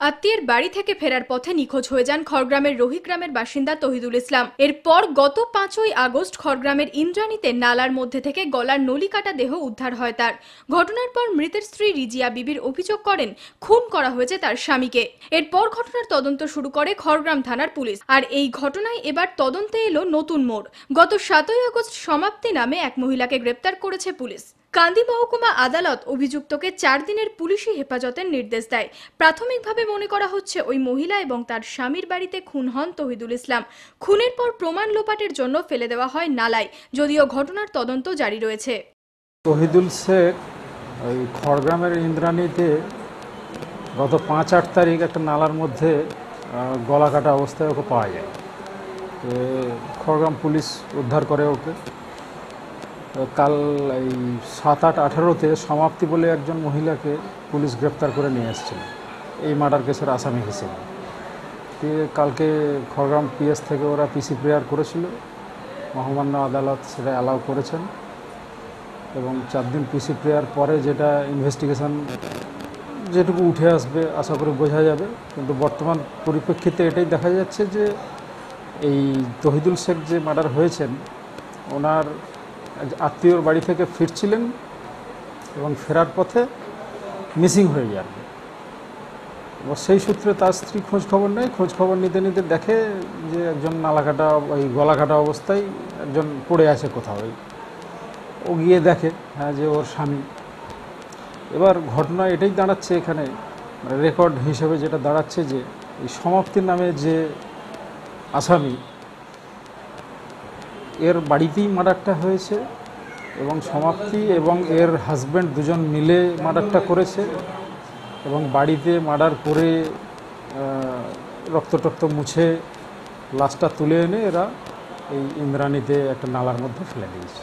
আত্মীয়ের বাড়ি থেকে ফেরার পথে নিখোঁজ হয়ে যান খড়গ্রামের রোহিগ্রামের বাসিন্দা তহিদুল ইসলাম। এরপর গত পাঁচই আগস্ট খড়গ্রামের ইন্দ্রাণীতে নালার মধ্যে থেকে গলার নলি কাটা দেহ উদ্ধার হয় তার। ঘটনার পর মৃতের স্ত্রী রিজিয়া বিবির অভিযোগ করেন, খুন করা হয়েছে তার স্বামীকে। এরপর ঘটনার তদন্ত শুরু করে খড়গ্রাম থানার পুলিশ। আর এই ঘটনায় এবার তদন্তে এলো নতুন মোড়। গত সাতই আগস্ট সমাপ্তি নামে এক মহিলাকে গ্রেপ্তার করেছে পুলিশ। কান্দি মহকুমা আদালত অভিযুক্তকে চার দিনের পুলিশি হেফাজতের নির্দেশ দেয়। প্রাথমিকভাবে মনে করা হচ্ছে ওই মহিলা এবং তার স্বামীর বাড়িতে খুন হন তহিদুল ইসলাম। খুনের পর প্রমাণ লোপাটের জন্য ফেলে দেওয়া হয় নালায়, যদিও ঘটনার তদন্ত জারি রয়েছে। তহিদুল শেখ ওই খড়গ্রামের ইন্দ্রাণীতে গত পাঁচ আট তারিখ একটা নালার মধ্যে গলা কাটা অবস্থায় ওকে পাওয়া যায়। খড়গ্রাম পুলিশ উদ্ধার করে ওকে। কাল এই সাত আট আঠারোতে সমাপ্তি বলে একজন মহিলাকে পুলিশ গ্রেপ্তার করে নিয়ে এসেছিল। এই মার্ডার কেসের আসামি হিসেবে। কালকে খড়গ্রাম পিএস থেকে ওরা পিসি প্রেয়ার করেছিল। মহামান্য আদালত সেটা অ্যালাউ করেছেন। এবং চার দিন পিসি প্রেয়ার পরে যেটা ইনভেস্টিগেশন যেটুকু উঠে আসবে, আশা করি বোঝা যাবে। কিন্তু বর্তমান পরিপ্রেক্ষিতে এটাই দেখা যাচ্ছে যে এই তহিদুল শেখ যে মার্ডার হয়েছেন, ওনার আত্মীয়র বাড়ি থেকে ফিরছিলেন এবং ফেরার পথে মিসিং হয়ে যান এবার সেই সূত্রে তার স্ত্রী খোঁজ খবর নেয়, খোঁজ খবর নিতে নিতে দেখে যে একজন নালাকাটা ওই গলা কাটা অবস্থায় একজন পড়ে আছে কোথাও। ও গিয়ে দেখে হ্যাঁ যে ওর স্বামী। এবার ঘটনা এটাই দাঁড়াচ্ছে এখানে মানে রেকর্ড হিসেবে যেটা দাঁড়াচ্ছে যে এই সমাপ্তির নামে যে আসামি এর বাড়িতেই মার্ডারটা হয়েছে এবং সমাপ্তি এবং এর হাজব্যান্ড দুজন মিলে মার্ডারটা করেছে এবং বাড়িতে মার্ডার করে রক্ত টক্ত মুছে লাশটা তুলে এনে এরা এই ইন্দ্রাণীতে একটা নালার মধ্যে ফেলে দিয়েছে।